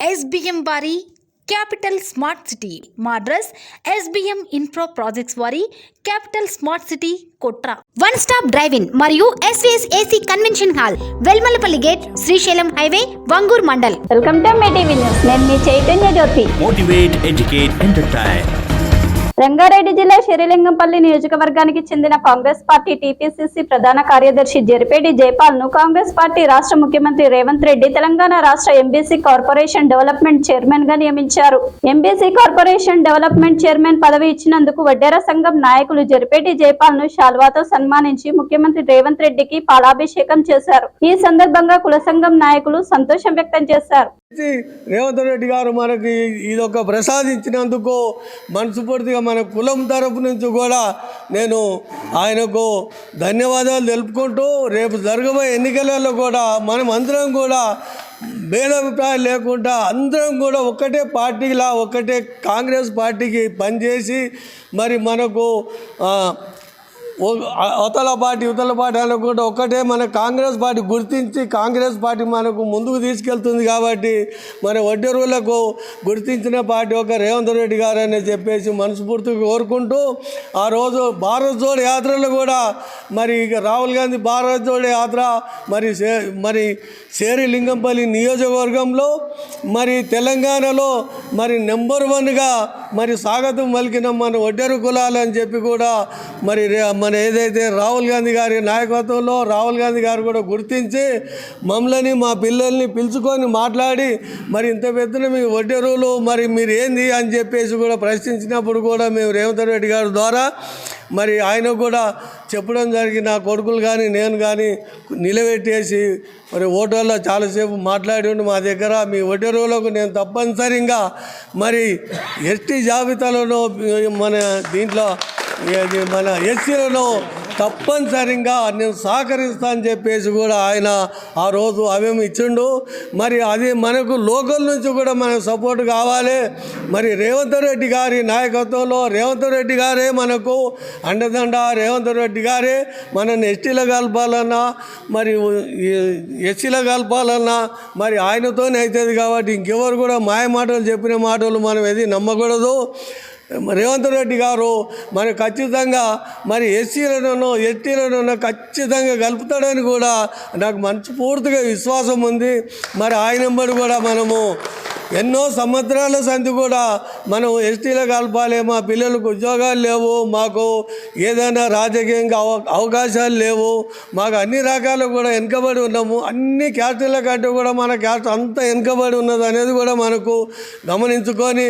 SBM వారి capital smart city మా address SBM infra projects వారి capital smart city Kotra one stop drive in మరియు SVS AC convention hall Velmalapalli gate Srisailam highway Vangoor mandal welcome to Mee TV news నేను మీ చైతన్య జ్యోతి. Motivate, educate, entertain. Rangareddy జిల్లా శిరిలింగంపల్లి నియోజకవర్గానికి చెందిన Congress party TPCC ప్రధాన కార్యదర్శి Jaripeti జైపాల్ను Congress party రాష్ట్ర ముఖ్యమంత్రి రేవంత్ రెడ్డి తెలంగాణ రాష్ట్ర ఎంబీసీ కార్పొరేషన్ డెవలప్మెంట్ చైర్మన్గా నియమించారు. ఎంబీసీ కార్పొరేషన్ డెవలప్మెంట్ చైర్మన్ పదవి ఇచ్చినందుకు వడ్డేర సంఘం నాయకులు జరిపేటి జైపాల్ను శాల్వాతో సన్మానించి ముఖ్యమంత్రి రేవంత్ రెడ్డికి పాలాభిషేకం చేశారు. ఈ సందర్భంగా కుల సంఘం నాయకులు సంతోషం వ్యక్తం చేశారు. రేవంత్ రెడ్డి గారు మనకి ఇదొక ప్రసాదించినందుకు మనస్ఫూర్తిగా మన కులం తరపు నుంచి కూడా నేను ఆయనకు ధన్యవాదాలు తెలుపుకుంటూ రేపు జరగబోయే ఎన్నికలలో కూడా మనం అందరం కూడా భేదాభిప్రాయం లేకుండా అందరం కూడా ఒక్కటే పార్టీలా ఒక్కటే కాంగ్రెస్ పార్టీకి పనిచేసి మరి మనకు అవతల పార్టీ ఇవతల పార్టీ అనుకుంటే ఒక్కటే మన కాంగ్రెస్ పార్టీ గుర్తించి కాంగ్రెస్ పార్టీ మనకు ముందుకు తీసుకెళ్తుంది కాబట్టి మన వడ్డెరువులకు గుర్తించిన పార్టీ ఒక రేవంత్ రెడ్డి గారు అని చెప్పేసి మనస్ఫూర్తిగా కోరుకుంటూ ఆ రోజు భారత్ జోడ్ యాత్రలు కూడా మరి ఇక రాహుల్ గాంధీ భారత్ జోడ్ యాత్ర మరి సే- మరి సేరి లింగంపల్లి నియోజకవర్గంలో మరి తెలంగాణలో మరి నెంబర్ వన్గా మరి స్వాగతం పలికిన మన వడ్డెరు కులాలు అని చెప్పి కూడా మరి రే- మన ఏదైతే రాహుల్ గాంధీ గారి నాయకత్వంలో రాహుల్ గాంధీ గారు కూడా గుర్తించి మమ్మల్ని మా పిల్లల్ని పిలుచుకొని మాట్లాడి మరి ఇంత పెద్దన మీ వడ్డెరువులు మరి మీరు ఏంది అని చెప్పేసి కూడా ప్రశ్నించినప్పుడు కూడా మేము రేవంత్ రెడ్డి గారి ద్వారా మరి ఆయన కూడా చెప్పడం జరిగి నా కొడుకులు కానీ నేను కానీ నిలబెట్టేసి మరి ఓటర్లో చాలాసేపు మాట్లాడి ఉండి మా దగ్గర మీ ఒడ్డెరువులకు నేను తప్పనిసరిగా మరి ఎస్టీ జాబితాలను మన దీంట్లో ఇది మన ఎస్సీలను తప్పనిసరిగా నేను సహకరిస్తా అని చెప్పేసి కూడా ఆయన ఆ రోజు అవేమి ఇచ్చిండు. మరి అది మనకు లోకల్ నుంచి కూడా మనకు సపోర్ట్ కావాలి. మరి రేవంత్ రెడ్డి గారి నాయకత్వంలో రేవంత్ రెడ్డి గారే మనకు అండదండ. రేవంత్ రెడ్డి గారే మనల్ని ఎస్టీలో కలపాలన్నా మరి ఎస్సీలో కలపాలన్నా మరి ఆయనతోనే అవుతుంది కాబట్టి ఇంకెవరు కూడా మాయ మాటలు చెప్పిన మాటలు మనం ఏది నమ్మకూడదు. రేవంత్ రెడ్డి గారు మరి ఖచ్చితంగా మరి ఎస్సీలను ఎస్టీలను ఖచ్చితంగా కలుపుతాడని కూడా నాకు మంచి పూర్తిగా విశ్వాసం ఉంది. మరి ఆయన వెంబడి కూడా మనము ఎన్నో సంవత్సరాల సంధి కూడా మనం ఎస్టీలో కలపాలి మా పిల్లలకు ఉద్యోగాలు లేవు మాకు ఏదైనా రాజకీయంగా అవకాశాలు లేవు మాకు అన్ని రకాలు కూడా వెనుకబడి ఉన్నాము. అన్ని క్యాస్టుల కంటే కూడా మన క్యాస్ట్ అంత వెనుకబడి ఉన్నది అనేది కూడా మనకు గమనించుకొని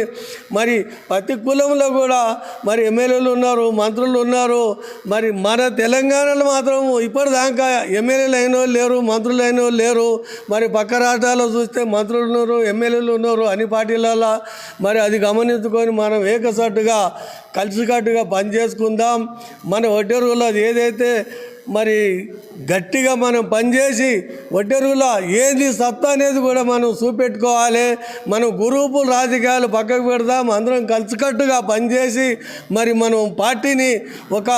మరి ప్రతి కులంలో కూడా మరి ఎమ్మెల్యేలు ఉన్నారు మంత్రులు ఉన్నారు. మరి మన తెలంగాణలో మాత్రం ఇప్పటిదాకా ఎమ్మెల్యేలు అయిన వాళ్ళు లేరు మంత్రులు అయిన వాళ్ళు లేరు. మరి పక్క రాష్ట్రాల్లో చూస్తే మంత్రులు ఉన్నారు ఎమ్మెల్యేలు ఉన్నారు. అన్ని పార్టీలలో మరి అది గమనించుకొని మనం ఏకసట్టుగా కలిసికట్టుగా పనిచేసుకుందాం. మన ఒడ్డెరువులో అది ఏదైతే మరి గట్టిగా మనం పనిచేసి ఒడ్డెరువులో ఏది సత్తా అనేది కూడా మనం చూపెట్టుకోవాలి. మనం గ్రూపులు రాజకీయాలు పక్కకు పెడదాం అందరం కలిసికట్టుగా పనిచేసి మరి మనం పార్టీని ఒక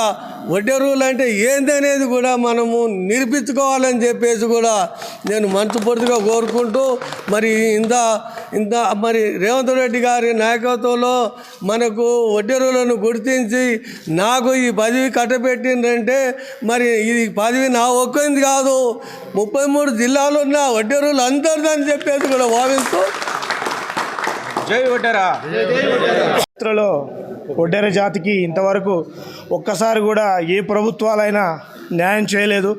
వడ్డెరువులు అంటే ఏంది అనేది కూడా మనము నిరూపించుకోవాలని చెప్పేసి కూడా నేను మనస్ఫూర్తిగా కోరుకుంటూ మరి ఇంత ఇంత మరి రేవంత్ రెడ్డి గారి నాయకత్వంలో మనకు ఒడ్డెరువులను గుర్తించి నాకు ఈ పదవి కట్టబెట్టిందంటే మరి ఇది పదవి నా ఒక్కంది కాదు. ముప్పై మూడు జిల్లాలు ఉన్న ఒడ్డెరువులు అందరిదని చెప్పేసి కూడా భావిస్తూ జై ఒడ్డరా చరిత్రలో ఒడ్డెర జాతికి ఇంతవరకు ఒక్కసారి కూడా ఏ ప్రభుత్వాలైనా న్యాయం చేయలేదు.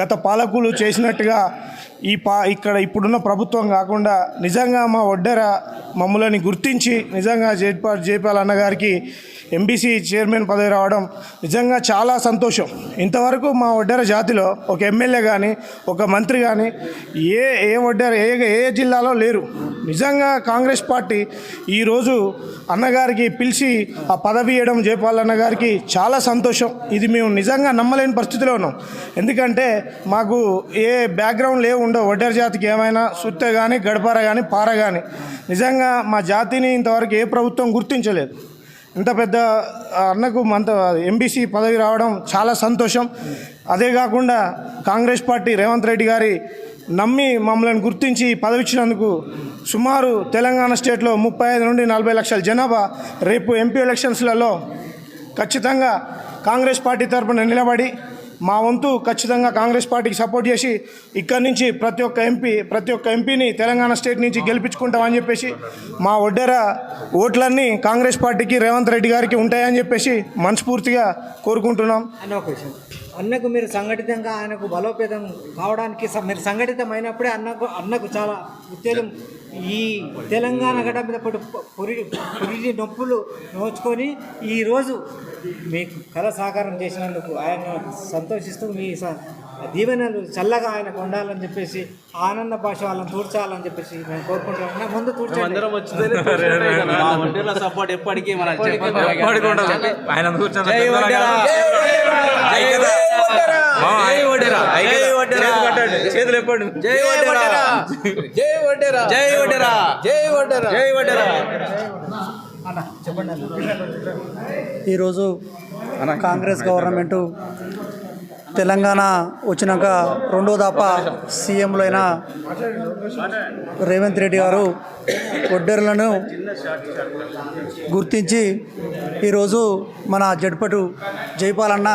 గత పాలకులు చేసినట్టుగా ఈ పా ఇక్కడ ఇప్పుడున్న ప్రభుత్వం కాకుండా నిజంగా మా ఒడ్డెర మమ్మల్ని గుర్తించి నిజంగా జేపా జైపాల్ అన్నగారికి ఎంబీసీ చైర్మన్ పదవి రావడం నిజంగా చాలా సంతోషం. ఇంతవరకు మా ఒడ్డెర జాతిలో ఒక ఎమ్మెల్యే కానీ ఒక మంత్రి కానీ ఏ ఏ ఒడ్డెర ఏ ఏ జిల్లాలో లేరు. నిజంగా కాంగ్రెస్ పార్టీ ఈరోజు అన్నగారికి పిలిచి ఆ పదవి ఇవ్వడం జయపాల్ అన్నగారికి చాలా సంతోషం. ఇది మేము నిజంగా నమ్మలేని పరిస్థితిలో ఉన్నాం. ఎందుకంటే మాకు ఏ బ్యాక్గ్రౌండ్ లేవు ఉండవు ఒడ్డెర జాతికి ఏమైనా సుత్తె కానీ గడపార కానీ పార కానీ నిజంగా మా జాతిని ఇంతవరకు ఏ ప్రభుత్వం గుర్తించలేదు. ఇంత పెద్ద అన్నకు అంత ఎంబీసీ పదవి రావడం చాలా సంతోషం. అదే కాకుండా కాంగ్రెస్ పార్టీ రేవంత్ రెడ్డి గారి నమ్మి మమ్మల్ని గుర్తించి పదవిచ్చినందుకు సుమారు తెలంగాణ స్టేట్లో ముప్పై ఐదు నుండి నలభై లక్షల జనాభా రేపు ఎంపీ ఎలక్షన్స్లలో ఖచ్చితంగా కాంగ్రెస్ పార్టీ తరపున నిలబడి మా వంతు ఖచ్చితంగా కాంగ్రెస్ పార్టీకి సపోర్ట్ చేసి ఇక్కడి నుంచి ప్రతి ఒక్క ఎంపీ ప్రతి ఒక్క ఎంపీని తెలంగాణ స్టేట్ నుంచి గెలిపించుకుంటామని చెప్పేసి మా ఒడ్డెర ఓట్లన్నీ కాంగ్రెస్ పార్టీకి రేవంత్ రెడ్డి గారికి ఉంటాయని చెప్పేసి మనస్ఫూర్తిగా కోరుకుంటున్నాం. అన్న అన్నకు మీరు సంఘటితంగా ఆయనకు బలోపేతం కావడానికి మీరు సంఘటితమైనప్పుడే అన్నకు అన్నకు చాలా ఉత్తేజం ఈ తెలంగాణ గడ్డ మీద పడు పురి పురిటి నొప్పులు నోచుకొని ఈరోజు మీకు కళ సాకారం చేసినందుకు ఆయన సంతోషిస్తూ మీ స- దీవెనలు చల్లగా ఆయనకు ఉండాలని చెప్పేసి ఆనంద భాష వాళ్ళని తూర్చాలని చెప్పేసి నేను కోరుకుంటున్నాను అన్న, ముందు తూర్చండి సపోర్ట్ ఎప్పటికీ మన జై. జై వడ్డెరా. చేతులు ఎప్పుడు జై. జై వడ్డెరా. జై చెప్పండి ఈరోజు కాంగ్రెస్ గవర్నమెంటు తెలంగాణ వచ్చినాక రెండో దాపా సీఎంలో అయిన రేవంత్ రెడ్డి గారు ఒడ్డెర్లను గుర్తించి ఈరోజు మన జడ్పటు జైపాలన్న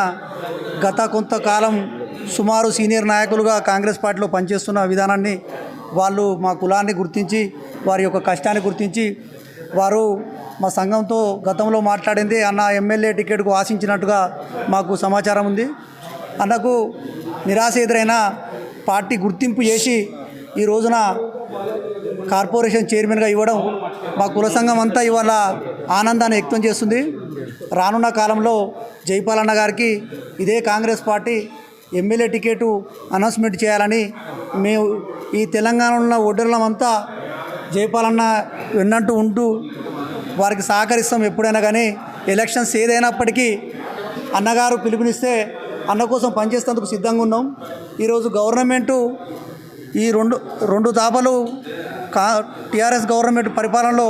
గత కొంతకాలం సుమారు సీనియర్ నాయకులుగా కాంగ్రెస్ పార్టీలో పనిచేస్తున్న విధానాన్ని వాళ్ళు మా కులాన్ని గుర్తించి వారి యొక్క కష్టాన్ని గుర్తించి వారు మా సంఘంతో గతంలో మాట్లాడింది అన్న ఎమ్మెల్యే టికెట్కు ఆశించినట్టుగా మాకు సమాచారం ఉంది. అన్నకు నిరాశ ఎదురైన పార్టీ గుర్తింపు చేసి ఈ రోజున కార్పొరేషన్ చైర్మన్గా ఇవ్వడం మా కుల సంఘం అంతా ఇవాళ ఆనందాన్ని వ్యక్తం చేస్తుంది. రానున్న కాలంలో జైపాలన్న గారికి ఇదే Congress party MLA ticket announcement చేయాలని మేము ఈ తెలంగాణలో ఉన్న ఒడ్డర్లమంతా జైపాలన్న విన్నట్టు ఉంటూ వారికి సహకరిస్తాం ఎప్పుడైనా కానీ. ఎలక్షన్స్ ఏదైనప్పటికీ అన్నగారు పిలుపునిస్తే అన్న కోసం పనిచేసేందుకు సిద్ధంగా ఉన్నాం. ఈరోజు గవర్నమెంటు ఈ రెండు రెండు తాపలు కా టీఆర్ఎస్ గవర్నమెంట్ పరిపాలనలో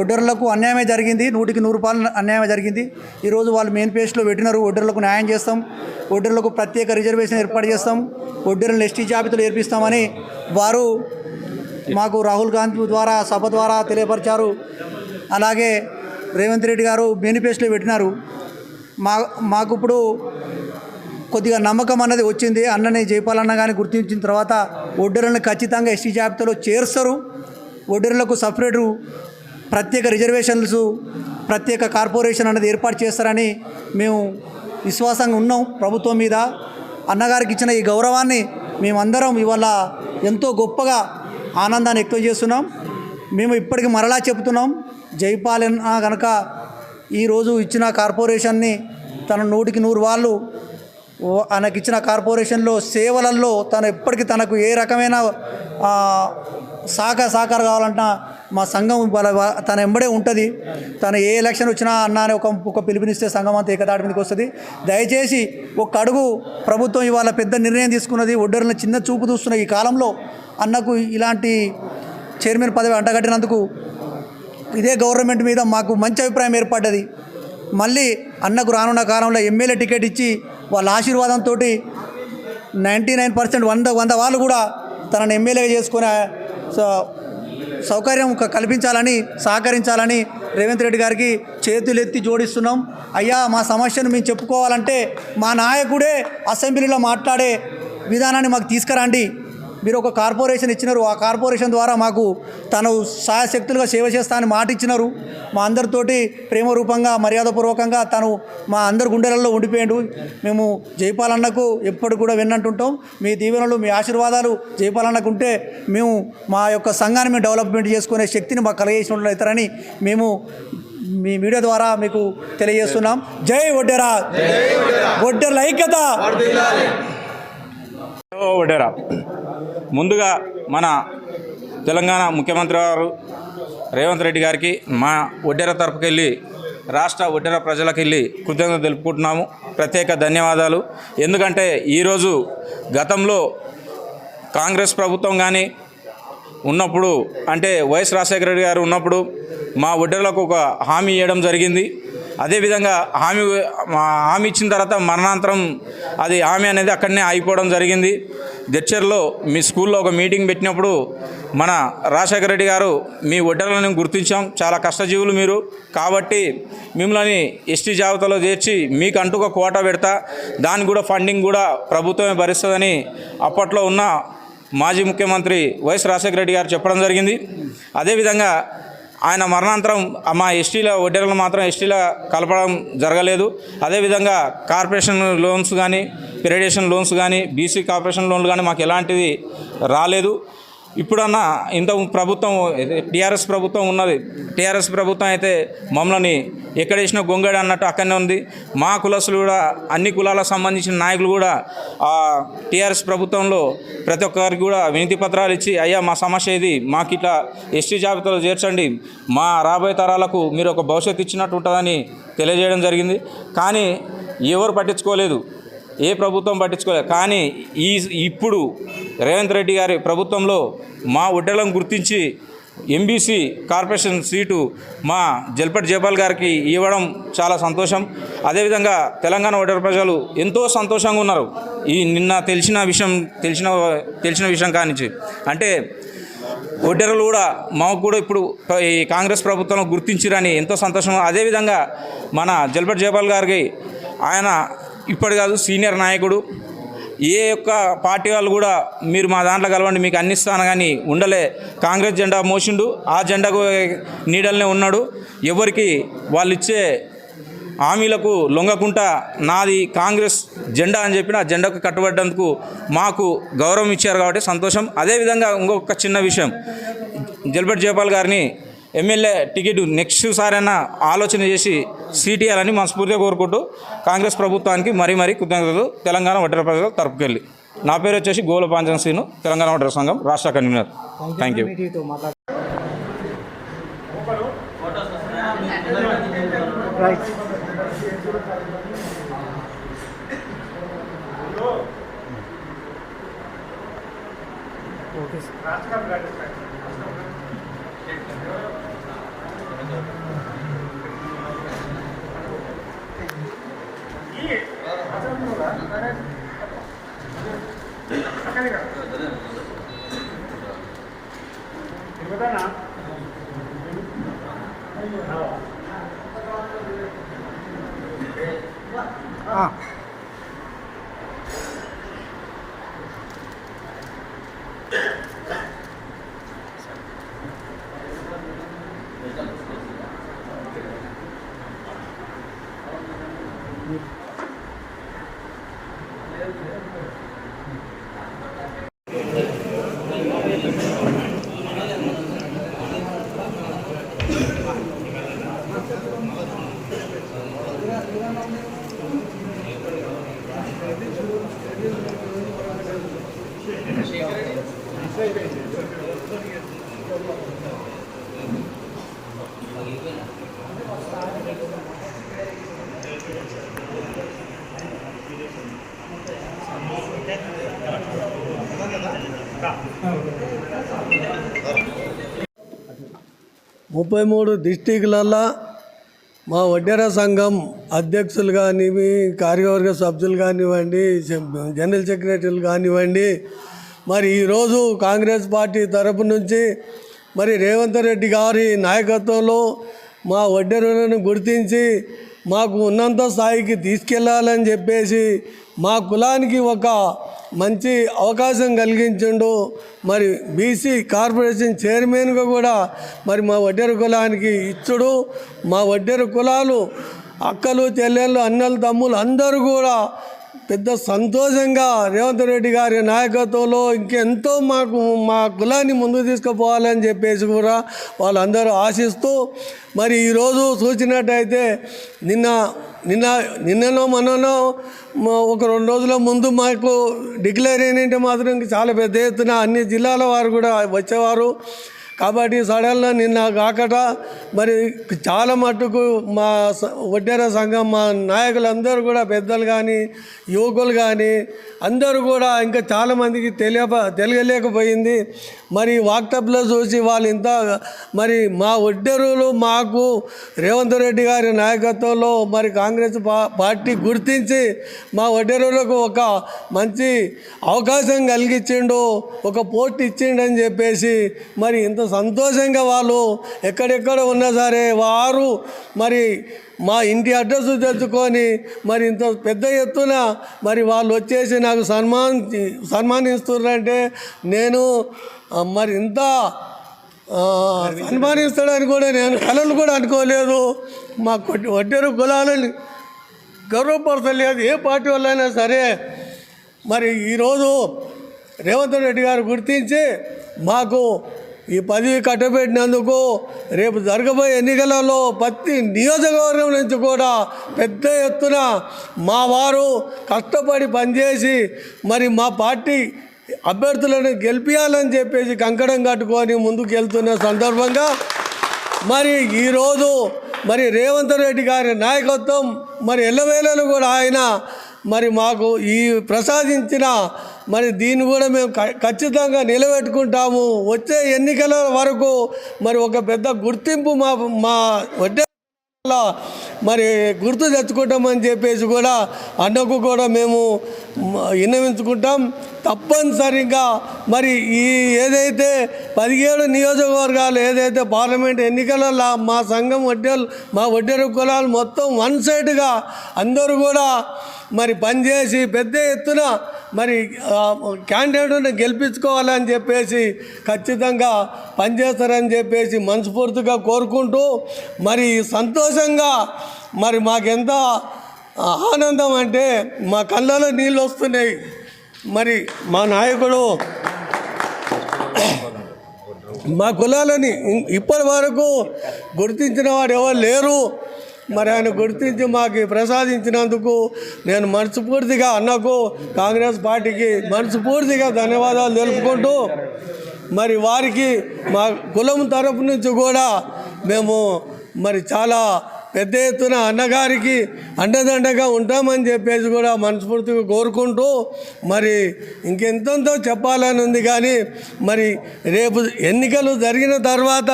ఒడ్డర్లకు అన్యాయమే జరిగింది. నూటికి నూరు రూపాయలు అన్యాయమే జరిగింది. ఈరోజు వాళ్ళు మెయిన్ పేజ్లో పెట్టినారు. ఒడ్డర్లకు న్యాయం చేస్తాం. ఒడ్డర్లకు ప్రత్యేక రిజర్వేషన్ ఏర్పాటు చేస్తాం. ఒడ్డర్లను ఎస్టీ జాబితాలు ఏర్పిస్తామని వారు మాకు రాహుల్ గాంధీ ద్వారా సభ ద్వారా తెలియపరిచారు. అలాగే రేవంత్ రెడ్డి గారు మేనిఫెస్టోలో పెట్టినారు. మా మాకు ఇప్పుడు కొద్దిగా నమ్మకం అన్నది వచ్చింది. అన్నని జైపాలన్న కానీ గుర్తించిన తర్వాత ఒడ్డర్లను ఖచ్చితంగా ఎస్టీ జాబితాలో చేరుస్తారు ఒడ్డర్లకు సపరేటు ప్రత్యేక రిజర్వేషన్స్ ప్రత్యేక కార్పొరేషన్ అనేది ఏర్పాటు చేస్తారని మేము విశ్వాసంగా ఉన్నాం ప్రభుత్వం మీద. అన్నగారికి ఇచ్చిన ఈ గౌరవాన్ని మేమందరం ఇవాళ ఎంతో గొప్పగా ఆనందాన్ని వ్యక్తం చేస్తున్నాం. మేము ఇప్పటికి మరలా చెబుతున్నాం జైపాలన కనుక ఈరోజు ఇచ్చిన కార్పొరేషన్ని తన నూటికి నూరు వాళ్ళు ఆయనకి ఇచ్చిన కార్పొరేషన్లో సేవలలో తను ఎప్పటికీ తనకు ఏ రకమైన సహకార సహకారం కావాలన్నా మా సంఘం వాళ్ళ తన ఎంబడే ఉంటుంది. తను ఏ ఎలక్షన్ వచ్చినా అన్న అని ఒక ఒక పిలుపునిస్తే సంఘం అంతా ఏకతాటి మీదకి వస్తుంది. దయచేసి ఒక అడుగు ప్రభుత్వం ఇవాళ పెద్ద నిర్ణయం తీసుకున్నది. ఒడ్డర్లను చిన్న చూపు చూస్తున్న ఈ కాలంలో అన్నకు ఇలాంటి చైర్మన్ పదవి అంటగట్టినందుకు ఇదే గవర్నమెంట్ మీద మాకు మంచి అభిప్రాయం ఏర్పడ్డది. మళ్ళీ అన్నకు రానున్న కాలంలో ఎమ్మెల్యే టికెట్ ఇచ్చి వాళ్ళ ఆశీర్వాదంతో నైంటీ నైన్ పర్సెంట్ వంద వంద వాళ్ళు కూడా తనను ఎమ్మెల్యేగా చేసుకునే సో సౌకర్యం కల్పించాలని సహకరించాలని రేవంత్ రెడ్డి గారికి చేతులెత్తి జోడిస్తున్నాం. అయ్యా మా సమస్యను మేము చెప్పుకోవాలంటే మా నాయకుడే అసెంబ్లీలో మాట్లాడే విధానాన్ని మాకు తీసుకురండి. మీరు ఒక కార్పొరేషన్ ఇచ్చినారు. ఆ కార్పొరేషన్ ద్వారా మాకు తను సహాయశక్తులుగా సేవ చేస్తా అని మాట ఇచ్చినారు. మా అందరితోటి ప్రేమ రూపంగా మర్యాదపూర్వకంగా తను మా అందరి గుండెలలో ఉండిపోయాడు. మేము జైపాలన్నకు ఎప్పుడు కూడా విన్నట్టుంటాం మీ దీవెనలు మీ ఆశీర్వాదాలు జైపాలన్నకు ఉంటే మేము మా యొక్క సంఘాన్ని మేము డెవలప్మెంట్ చేసుకునే శక్తిని మాకు కలిగేసినట్లు అవుతారని మేము మీ మీడియా ద్వారా మీకు తెలియజేస్తున్నాం. జై ఒడ్డెరా ఒడ్డెర్ల ఐక్యత. వడ్డేరా. ముందుగా మన తెలంగాణ ముఖ్యమంత్రి గారు రేవంత్ రెడ్డి గారికి మా ఒడ్డెర తరపుకెళ్ళి రాష్ట్ర ఒడ్డెర ప్రజలకు వెళ్ళి కృతజ్ఞత తెలుపుకుంటున్నాము. ప్రత్యేక ధన్యవాదాలు. ఎందుకంటే ఈరోజు గతంలో కాంగ్రెస్ ప్రభుత్వం కానీ ఉన్నప్పుడు అంటే వైఎస్ రాజశేఖర రెడ్డి గారు ఉన్నప్పుడు మా ఒడ్డెర్లకు ఒక హామీ ఇవ్వడం జరిగింది. అదేవిధంగా హామీ మా హామీ ఇచ్చిన తర్వాత మరణాంతరం అది హామీ అనేది అక్కడనే అయిపోవడం జరిగింది. దెచ్చర్లో మీ స్కూల్లో ఒక మీటింగ్ పెట్టినప్పుడు మన రాజశేఖర రెడ్డి గారు మీ ఒడ్డలను గుర్తించాం. చాలా కష్టజీవులు మీరు. కాబట్టి మిమ్మల్ని ఎస్టీ జాబితాలో చేర్చి మీకు అంటూ ఒక కోటా పెడతా. దానికి కూడా ఫండింగ్ కూడా ప్రభుత్వమే భరిస్తుందని అప్పట్లో ఉన్న మాజీ ముఖ్యమంత్రి వైఎస్ రాజశేఖర రెడ్డి గారు చెప్పడం జరిగింది. అదేవిధంగా ఆయన మరణాంతరం మా ఎస్టీల వడ్డీలను మాత్రం ఎస్టీల కలపడం జరగలేదు. అదేవిధంగా కార్పొరేషన్ లోన్స్ కానీ పిరేడేషన్ లోన్స్ కానీ బీసీ కార్పొరేషన్ లోన్లు కానీ మాకు ఎలాంటివి రాలేదు. ఇప్పుడన్నా ఇంత ప్రభుత్వం టీఆర్ఎస్ ప్రభుత్వం ఉన్నది. టీఆర్ఎస్ ప్రభుత్వం అయితే మమ్మల్ని ఎక్కడేసిన గొంగడి అన్నట్టు అక్కడనే ఉంది. మా కులస్తులు కూడా అన్ని కులాలకు సంబంధించిన నాయకులు కూడా ఆ టీఆర్ఎస్ ప్రభుత్వంలో ప్రతి ఒక్కరికి కూడా వినతి పత్రాలు ఇచ్చి అయ్యా మా సమస్య ఇది మాకు ఇట్లా ఎస్టీ జాబితాలో చేర్చండి. మా రాబోయే తరాలకు మీరు ఒక భవిష్యత్తు ఇచ్చినట్టు ఉంటుందని తెలియజేయడం జరిగింది. కానీ ఎవరు పట్టించుకోలేదు. ఏ ప్రభుత్వం పట్టించుకోలేదు. కానీ ఈ ఇప్పుడు రేవంత్ రెడ్డి గారి ప్రభుత్వంలో మా ఒడ్డలను గుర్తించి ఎంబీసీ కార్పొరేషన్ సీటు మా జల్పటి జయపాల్ గారికి ఇవ్వడం చాలా సంతోషం. అదేవిధంగా తెలంగాణ ఓటర్ ప్రజలు ఎంతో సంతోషంగా ఉన్నారు. ఈ నిన్న తెలిసిన విషయం తెలిసిన తెలిసిన విషయం కానించి. అంటే ఒడ్డెరలు కూడా మాకు కూడా ఇప్పుడు ఈ కాంగ్రెస్ ప్రభుత్వం గుర్తించిరని ఎంతో సంతోషం. అదేవిధంగా మన జల్పటి జయపాల్ గారికి ఆయన ఇప్పటి కాదు సీనియర్ నాయకుడు. ఏ యొక్క పార్టీ వాళ్ళు కూడా మీరు మా దాంట్లో కలవండి మీకు అన్నిస్తాను కానీ ఉండలే. కాంగ్రెస్ జెండా మోసిండు ఆ జెండాకు నీడల్నే ఉన్నాడు. ఎవరికి వాళ్ళు ఇచ్చే హామీలకు లొంగకుండా నాది కాంగ్రెస్ జెండా అని చెప్పిన ఆ జెండాకు కట్టుబడ్డందుకు మాకు గౌరవం ఇచ్చారు కాబట్టి సంతోషం. అదేవిధంగా ఇంకొక చిన్న విషయం. జల్బెట్ జయపాల్ గారిని ఎమ్మెల్యే టికెట్ నెక్స్ట్ సారైనా ఆలోచన చేసి సీట్ ఇవ్వాలని మనస్ఫూర్తిగా కోరుకుంటూ కాంగ్రెస్ ప్రభుత్వానికి మరీ మరీ కృతజ్ఞతలు. తెలంగాణ ఒంటరి ప్రజల తరపుకెళ్ళి నా పేరు వచ్చేసి గోల పాంచన్ శ్రీను తెలంగాణ ఒంటరి సంఘం రాష్ట్ర కన్వీనర్. థ్యాంక్ యూ మీటితో మాట్లాడు ముప్పై మూడు డిస్టిక్లల్లో మా వడ్డెర సంఘం అధ్యక్షులు కానివి కార్యవర్గ సభ్యులు కానివ్వండి జనరల్ సెక్రటరీలు కానివ్వండి మరి ఈరోజు కాంగ్రెస్ పార్టీ తరపు నుంచి మరి రేవంత్ రెడ్డి గారి నాయకత్వంలో మా వడ్డెరులను గుర్తించి మాకు ఉన్నంత స్థాయికి తీసుకెళ్ళాలని చెప్పేసి మా కులానికి ఒక మంచి అవకాశం కలిగించిండు. మరి బీసీ కార్పొరేషన్ చైర్మన్గా కూడా మరి మా వడ్డెర కులానికి ఇచ్చుడు. మా వడ్డెర కులాలు అక్కలు చెల్లెళ్ళు అన్నలు తమ్ములు అందరూ కూడా పెద్ద సంతోషంగా రేవంత్ రెడ్డి గారి నాయకత్వంలో ఇంకెంతో మాకు మా కులాన్ని ముందుకు తీసుకుపోవాలని చెప్పేసి కూడా వాళ్ళందరూ ఆశిస్తూ మరి ఈరోజు చూసినట్టయితే నిన్న నిన్న నిన్ననో మొన్ననో ఒక రెండు రోజుల ముందు మాకు డిక్లేర్ అయినంటే మాత్రం చాలా పెద్ద ఎత్తున అన్ని జిల్లాల వారు కూడా వచ్చేవారు. కాబట్టి సడన్లో నిన్న కాకట మరి చాలా మట్టుకు మా స- వడ్డేర సంఘం మా నాయకులందరూ కూడా పెద్దలు కానీ యువకులు కానీ అందరూ కూడా ఇంకా చాలామందికి తెలియ తెలియలేకపోయింది. మరి వాట్సాప్లో చూసి వాళ్ళు ఇంత మరి మా ఒడ్డెరువులు మాకు రేవంత్ రెడ్డి గారి నాయకత్వంలో మరి కాంగ్రెస్ పా- పార్టీ గుర్తించి మా ఒడ్డెరువులకు ఒక మంచి అవకాశం కలిగించిండు ఒక పోస్ట్ ఇచ్చిండు అని చెప్పేసి మరి ఇంత సంతోషంగా వాళ్ళు ఎక్కడెక్కడ ఉన్నా సరే వారు మరి మా ఇంటి అడ్రస్ తెచ్చుకొని మరి ఇంత పెద్ద ఎత్తున మరి వాళ్ళు వచ్చేసి నాకు సన్మాని సన్మానిస్తున్నారంటే నేను మరి ఇంత సన్మానిస్తాడని కూడా నేను కలలు కూడా అనుకోలేదు. మా కొట్టి వడ్డేరు కులాలని గర్వపరచలేదు. ఏ పార్టీ వాళ్ళైనా సరే మరి ఈరోజు రేవంత్ రెడ్డి గారు గుర్తించి మాకు ఈ పదవి కట్టబెట్టినందుకు రేపు జరగబోయే ఎన్నికలలో ప్రతి నియోజకవర్గం నుంచి కూడా పెద్ద ఎత్తున మా వారు కష్టపడి పనిచేసి మరి మా పార్టీ అభ్యర్థులను గెలిపించాలని చెప్పేసి కంకణం కట్టుకొని ముందుకు వెళ్తున్న సందర్భంగా మరి ఈరోజు మరి రేవంత్ రెడ్డి గారి నాయకత్వం మరి ఎల్లవేళలు కూడా ఆయన మరి మాకు ఈ ప్రసాదించిన మరి దీన్ని కూడా మేము ఖచ్చితంగా నిలబెట్టుకుంటాము. వచ్చే ఎన్నికల వరకు మరి ఒక పెద్ద గుర్తింపు మా మా వడ్డే మరి గుర్తు తెచ్చుకుంటామని చెప్పేసి కూడా అన్నకు కూడా మేము విన్నవించుకుంటాం. తప్పనిసరిగా మరి ఈ ఏదైతే పదిహేడు నియోజకవర్గాలు ఏదైతే పార్లమెంట్ ఎన్నికలలో మా సంఘం వడ్డీలు మా వడ్డేరు కులాలు మొత్తం వన్ సైడ్గా అందరూ కూడా మరి పనిచేసి పెద్ద ఎత్తున మరి క్యాండిడేట్ని గెలిపించుకోవాలని చెప్పేసి ఖచ్చితంగా పనిచేస్తారని చెప్పేసి మనస్ఫూర్తిగా కోరుకుంటూ మరి సంతోషంగా మరి మాకెంత ఆనందం అంటే మా కళ్ళలో నీళ్ళు వస్తున్నాయి. మరి మా నాయకుడు మా కులాలని ఇప్పటి వరకు గుర్తించిన వాడు ఎవరు లేరు. మరి ఆయన గుర్తించి మాకు ప్రసాదించినందుకు నేను మనస్ఫూర్తిగా అన్నకు కాంగ్రెస్ పార్టీకి మనస్ఫూర్తిగా ధన్యవాదాలు తెలుపుకుంటూ మరి వారికి మా కులం తరపు నుంచి కూడా మేము మరి చాలా పెద్ద ఎత్తున అన్నగారికి అండదండగా ఉంటామని చెప్పేసి కూడా మనస్ఫూర్తిగా కోరుకుంటూ మరి ఇంకెంతంతో చెప్పాలని ఉంది కానీ మరి రేపు ఎన్నికలు జరిగిన తర్వాత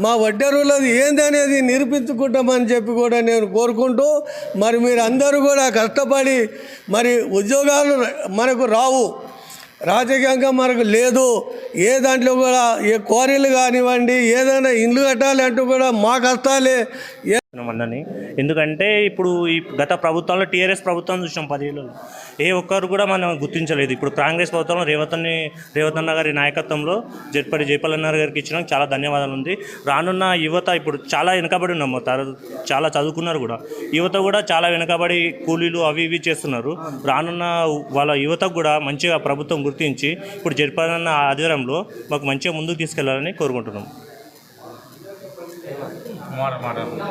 మా వడ్డరులది ఏంది అనేది నిరూపించుకుంటామని చెప్పి కూడా నేను కోరుకుంటూ మరి మీరు అందరూ కూడా కష్టపడి మరి ఉద్యోగాలు మనకు రావు. రాజకీయంగా మనకు లేదు. ఏ దాంట్లో కూడా ఏ క్వారీలు కానివ్వండి ఏదైనా ఇండ్లు కట్టాలి అంటూ కూడా మా కష్టాలే. ఏ అన్నని. ఎందుకంటే ఇప్పుడు ఈ గత ప్రభుత్వంలో టీఆర్ఎస్ ప్రభుత్వం చూసాం పదేళ్ళలో ఏ ఒక్కరు కూడా మనం గుర్తించలేదు. ఇప్పుడు కాంగ్రెస్ ప్రభుత్వంలో రేవతన్ని రేవతన్న అన్న గారి నాయకత్వంలో జడ్పడి జయపాలన్న గారికి ఇచ్చిన. చాలా ధన్యవాదాలు ఉంది. రానున్న యువత ఇప్పుడు చాలా వెనుకబడి ఉన్నాము తర- చాలా చదువుకున్నారు కూడా. యువత కూడా చాలా వెనుకబడి కూలీలు అవి ఇవి చేస్తున్నారు. రానున్న వాళ్ళ యువతకు కూడా మంచిగా ప్రభుత్వం గుర్తించి ఇప్పుడు జడ్పలన్న ఆధ్వర్యంలో మాకు మంచిగా ముందుకు తీసుకెళ్ళాలని కోరుకుంటున్నాం. ಮಾಡಲ್ ಮಾಡಲ್ಲ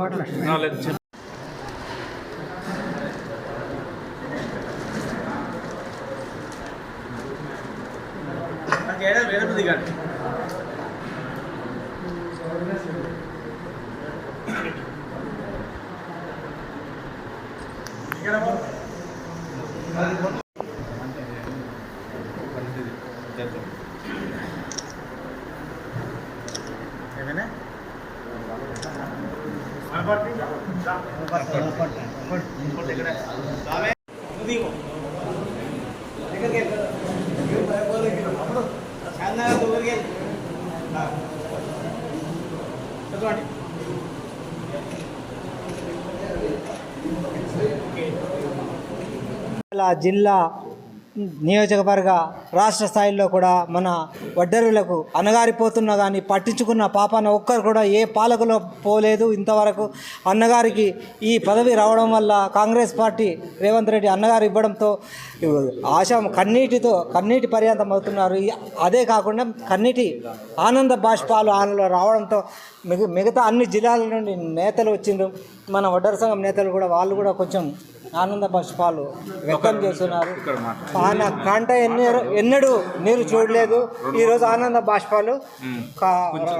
ಮಾಡಲ್ಲ ನಾಲೆಜ್ ಹೇಳೋದು ಹೇಳೋದು ಈಗ జిల్లా నియోజకవర్గ రాష్ట్ర స్థాయిలో కూడా మన వడ్డరులకు అన్నగారిపోతున్నా కానీ పట్టించుకున్న పాపాన ఒక్కరు కూడా ఏ పాలకులో పోలేదు. ఇంతవరకు అన్నగారికి ఈ పదవి రావడం వల్ల కాంగ్రెస్ పార్టీ రేవంత్ రెడ్డి అన్నగారు ఇవ్వడంతో ఆశ కన్నీటితో కన్నీటి పర్యంతం అవుతున్నారు. అదే కాకుండా కన్నీటి ఆనంద బాష్పాలు ఆనలో రావడంతో మిగ మిగతా అన్ని జిల్లాల నుండి నేతలు వచ్చిండ్రు. మన వడ్డర సంఘం నేతలు కూడా వాళ్ళు కూడా కొంచెం ఆనంద బాష్పాలు వ్యక్తం చేస్తున్నారు. ఆయన కంట ఎన్నడూ ఎన్నడూ నీరు చూడలేదు. ఈరోజు ఆనంద బాష్పాలు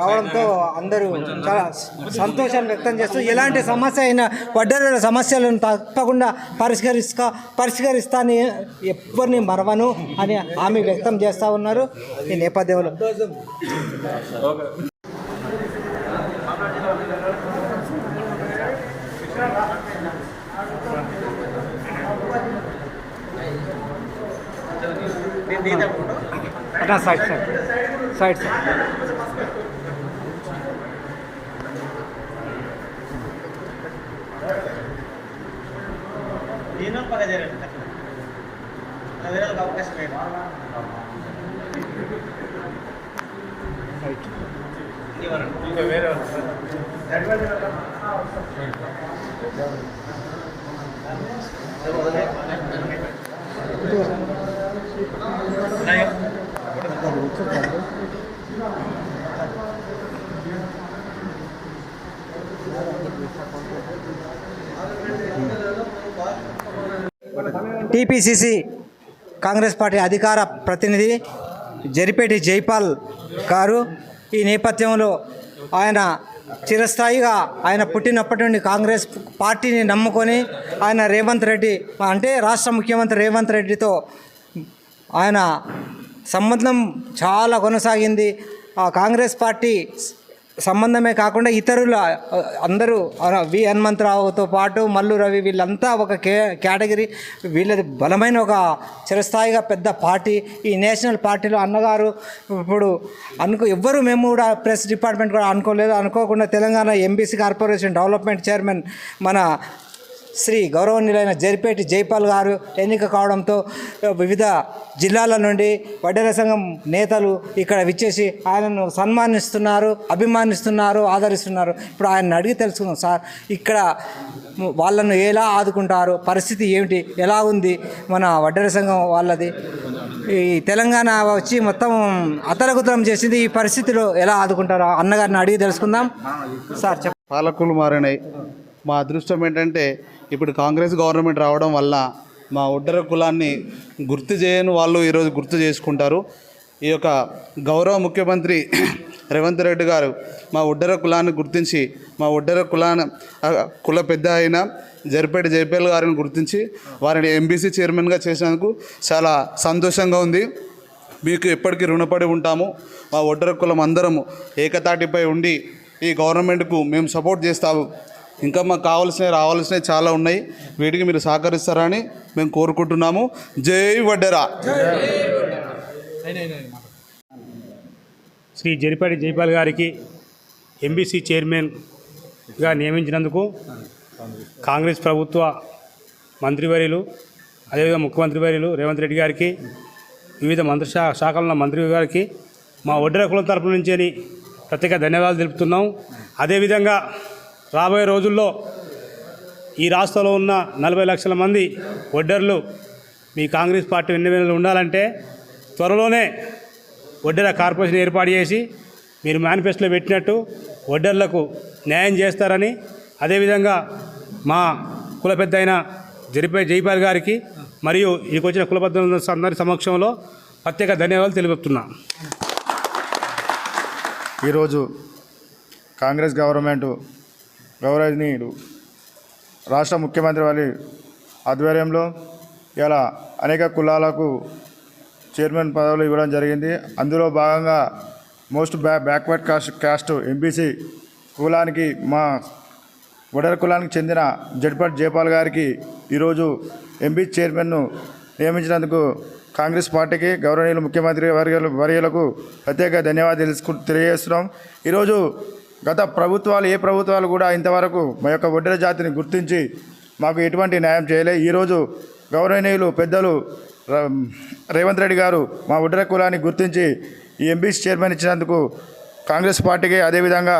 రావడంతో అందరూ చాలా సంతోషాన్ని వ్యక్తం చేస్తూ ఎలాంటి సమస్య అయినా వడ్డెర సమస్యలను తప్పకుండా పరిష్కరిస్తా పరిష్కరిస్తాని ఎవరిని మరవను అని హామీ వ్యక్తం చేస్తూ ఉన్నారు. ఈ నేపథ్యంలో ना साइड साइड साइड साइड ಏನೋ ಪಗಜರ ಅದರಲ್ಲಿ ಅವಕಾಶ ಬೇಡ ಈಗ ಬೇರೆ ನಾಯಕ್ టీపీసీసీ కాంగ్రెస్ పార్టీ అధికార ప్రతినిధి జరిపేటి జైపాల్ గారు ఈ నేపథ్యంలో ఆయన చిరస్థాయిగా ఆయన పుట్టినప్పటి నుండి కాంగ్రెస్ పార్టీని నమ్ముకొని ఆయన రేవంత్ రెడ్డి అంటే రాష్ట్ర ముఖ్యమంత్రి రేవంత్ రెడ్డితో ఆయన సంబంధం చాలా కొనసాగింది. ఆ కాంగ్రెస్ పార్టీ సంబంధమే కాకుండా ఇతరుల అందరూ వి హనుమంతరావుతో పాటు మల్లు రవి వీళ్ళంతా ఒక కే కేటగిరీ వీళ్ళది బలమైన ఒక చిరస్థాయిగా పెద్ద పార్టీ. ఈ నేషనల్ పార్టీలో అన్నగారు ఇప్పుడు అనుకో ఎవ్వరు మేము కూడా ప్రెస్ డిపార్ట్మెంట్ కూడా అనుకోలేదు. అనుకోకుండా Telangana MBC corporation development chairman మన శ్రీ గౌరవనీయులైన జరిపేటి జైపాల్ గారు ఎన్నిక కావడంతో వివిధ జిల్లాల నుండి వడ్డెర సంఘం నేతలు ఇక్కడ విచ్చేసి ఆయనను సన్మానిస్తున్నారు అభిమానిస్తున్నారు ఆదరిస్తున్నారు. ఇప్పుడు ఆయన అడిగి తెలుసుకుందాం సార్. ఇక్కడ వాళ్ళను ఎలా ఆదుకుంటారు? పరిస్థితి ఏమిటి? ఎలా ఉంది మన వడ్డెర సంఘం వాళ్ళది? ఈ తెలంగాణ వచ్చి మొత్తం అతలకుతలం చేసింది ఈ పరిస్థితిలో ఎలా ఆదుకుంటారో? అన్నగారిని అడిగి తెలుసుకుందాం. సార్ చెప్పండి. పాలకులు మారినాయి మా అదృష్టం ఏంటంటే ఇప్పుడు కాంగ్రెస్ గవర్నమెంట్ రావడం వల్ల మా ఒడ్డర కులాన్ని గుర్తు చేయని వాళ్ళు ఈరోజు గుర్తు చేసుకుంటారు. ఈ యొక్క గౌరవ ముఖ్యమంత్రి రేవంత్ రెడ్డి గారు మా ఒడ్డర కులాన్ని గుర్తించి మా ఒడ్డర కులాన్ని కుల పెద్ద అయిన జరిపేటి జైపేల్ గారిని గుర్తించి వారిని ఎంబీసీ చైర్మన్గా చేసినందుకు చాలా సంతోషంగా ఉంది. మీకు ఎప్పటికీ రుణపడి ఉంటాము. మా ఒడ్డర కులం అందరము ఏకతాటిపై ఉండి ఈ గవర్నమెంట్కు మేము సపోర్ట్ చేస్తాము. ఇంకా మాకు కావాల్సినవి రావాల్సినవి చాలా ఉన్నాయి. వీటికి మీరు సహకరిస్తారని మేము కోరుకుంటున్నాము. జై వడ్డెరా. శ్రీ జరిపాటి జైపాల్ గారికి ఎంబీసీ చైర్మన్గా నియమించినందుకు కాంగ్రెస్ ప్రభుత్వ మంత్రివర్యులు అదేవిధంగా ముఖ్యమంత్రి వర్యులు రేవంత్ రెడ్డి గారికి వివిధ మంత్రి శాఖల ఉన్న మంత్రి గారికి మా ఒడ్డర కులం తరపు నుంచి అని ప్రత్యేక ధన్యవాదాలు తెలుపుతున్నాం. అదేవిధంగా రాబోయే రోజుల్లో ఈ రాష్ట్రంలో ఉన్న నలభై లక్షల మంది ఒడ్డర్లు మీ కాంగ్రెస్ పార్టీ వెన్నెవెన్నెలు ఉండాలంటే త్వరలోనే ఒడ్డెర కార్పొరేషన్ ఏర్పాటు చేసి మీరు మేనిఫెస్టోలో పెట్టినట్టు ఒడ్డర్లకు న్యాయం చేస్తారని అదేవిధంగా మా కుల పెద్ద అయిన జరిపే జైపాల్ గారికి మరియు ఇక్కడికి వచ్చిన కుల అందరి సమక్షంలో ప్రత్యేక ధన్యవాదాలు తెలుపుతున్నా. ఈరోజు కాంగ్రెస్ గవర్నమెంట్ గౌరవనీయుడు రాష్ట్ర ముఖ్యమంత్రి వారి ఆధ్వర్యంలో ఇలా అనేక కులాలకు చైర్మన్ పదవులు ఇవ్వడం జరిగింది. అందులో భాగంగా మోస్ట్ బ్యా బ్యాక్వర్డ్ కాస్ట్ క్యాస్ట్ ఎంబీసీ కులానికి మా ఒడర కులానికి చెందిన జడ్పట్ జయపాల్ గారికి ఈరోజు ఎంపీ చైర్మన్ను నియమించినందుకు కాంగ్రెస్ పార్టీకి గౌరవనీయులు ముఖ్యమంత్రి వర్గ వర్యులకు ప్రత్యేక ధన్యవాదాలు తెలుసుకు తెలియజేస్తున్నాం. ఈరోజు గత ప్రభుత్వాలు ఏ ప్రభుత్వాలు కూడా ఇంతవరకు మా యొక్క ఒడ్డెర జాతిని గుర్తించి మాకు ఎటువంటి న్యాయం చేయలే. ఈరోజు గౌరవనీయులు పెద్దలు ర- రేవంత్ రెడ్డి గారు మా ఒడ్డెర కులాన్ని గుర్తించి ఈ ఎంపీసీ చైర్మన్ ఇచ్చినందుకు కాంగ్రెస్ పార్టీకి అదేవిధంగా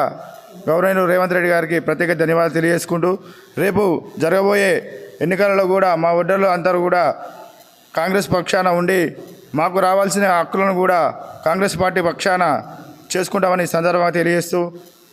గౌరవనీయులు రేవంత్ రెడ్డి గారికి ప్రత్యేక ధన్యవాదాలు తెలియజేసుకుంటూ రేపు జరగబోయే ఎన్నికలలో కూడా మా ఒడ్డర్లు అందరూ కూడా కాంగ్రెస్ పక్షాన ఉండి మాకు రావాల్సిన హక్కులను కూడా కాంగ్రెస్ పార్టీ పక్షాన చేసుకుంటామని సందర్భంగా తెలియజేస్తూ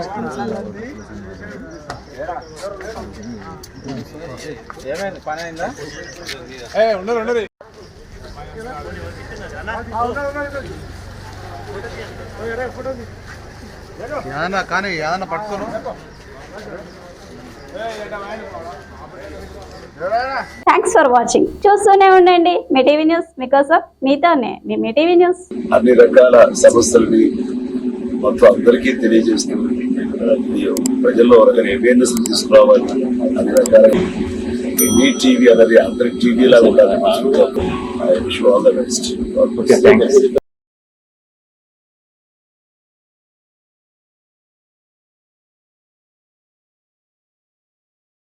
ఒక్క నిమిషం ఇక్కడ మాట్లాడు ఏదన్నా కానీ ఏదన్నా పట్టుకోను. థ్యాంక్స్ ఫర్ వాచింగ్ చూస్తూనే ఉండండి. మీ టీవీ న్యూస్ మీకోసం మీతోనే. మీ మీ టీవీ న్యూస్. అన్ని రకాల సమస్యలని మొత్తం అందరికీ తెలియజేస్తూ ఇది ప్రజల్లో అవేర్నెస్ తీసుకురావాలి అన్ని రకాల మీ టీవీ అనేది అందరి టీవీ లాగా ఉండాలి. Wish all the best